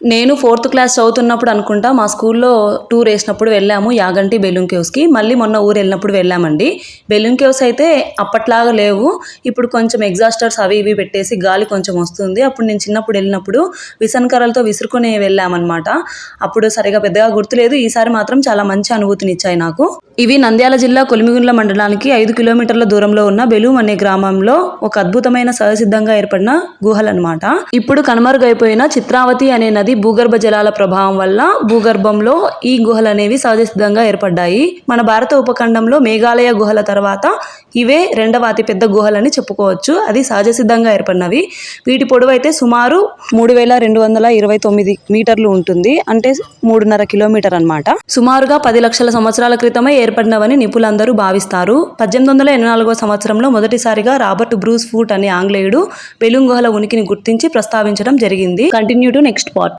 నేను fourth class చదువుతున్నప్పుడు అనుకుంటా మా స్కూల్లో టూర్ వేసినప్పుడు వెళ్ళాము యాగంటి బెలూన్ కేవ్స్కి. మళ్ళీ మొన్న ఊరు వెళ్ళినప్పుడు వెళ్ళామండి. బెలూన్ కేవ్స్ అయితే అప్పట్లాగా లేవు. ఇప్పుడు కొంచెం ఎగ్జాస్టర్స్ అవి ఇవి పెట్టేసి గాలి కొంచెం వస్తుంది. అప్పుడు నేను చిన్నప్పుడు వెళ్ళినప్పుడు విసనకరలతో విసురుకొని వెళ్ళామన్నమాట. అప్పుడు సరిగా పెద్దగా గుర్తులేదు. ఈసారి మాత్రం చాలా మంచి అనుభూతిని ఇచ్చాయి నాకు. ఇవి నంద్యాల జిల్లా కొలిమిగుండ్ల మండలానికి ఐదు కిలోమీటర్ల దూరంలో ఉన్న బెలూమ్ అనే గ్రామంలో ఒక అద్భుతమైన సహసిద్ధంగా ఏర్పడిన గుహలు అనమాట ఇప్పుడు కనుమరుగైపోయిన చిత్రావతి అనే నది భూగర్భ జలాల ప్రభావం వల్ల భూగర్భంలో ఈ గుహలు అనేవి సహజసిద్ధంగా ఏర్పడ్డాయి. మన భారత ఉపఖండంలో మేఘాలయ గుహల తర్వాత ఇవే రెండవ అతిపెద్ద గుహలని చెప్పుకోవచ్చు. అది సహజ సిద్ధంగా ఏర్పడినవి. వీటి పొడవు అయితే సుమారు మూడు వేల రెండు వందల ఇరవై తొమ్మిది మీటర్లు ఉంటుంది. అంటే మూడున్నర కిలోమీటర్ అన్నమాట. సుమారుగా పది లక్షల సంవత్సరాల క్రితమే ఏర్పడినవని నిపుణులందరూ భావిస్తారు. పద్దెనిమిది వందల ఎనభై నాలుగో సంవత్సరంలో మొదటిసారిగా రాబర్ట్ బ్రూస్ ఫూట్ అనే ఆంగ్లేయుడు బెలూన్ గుహల ఉనికిని గుర్తించి ప్రస్తావించడం జరిగింది. Continue to next part.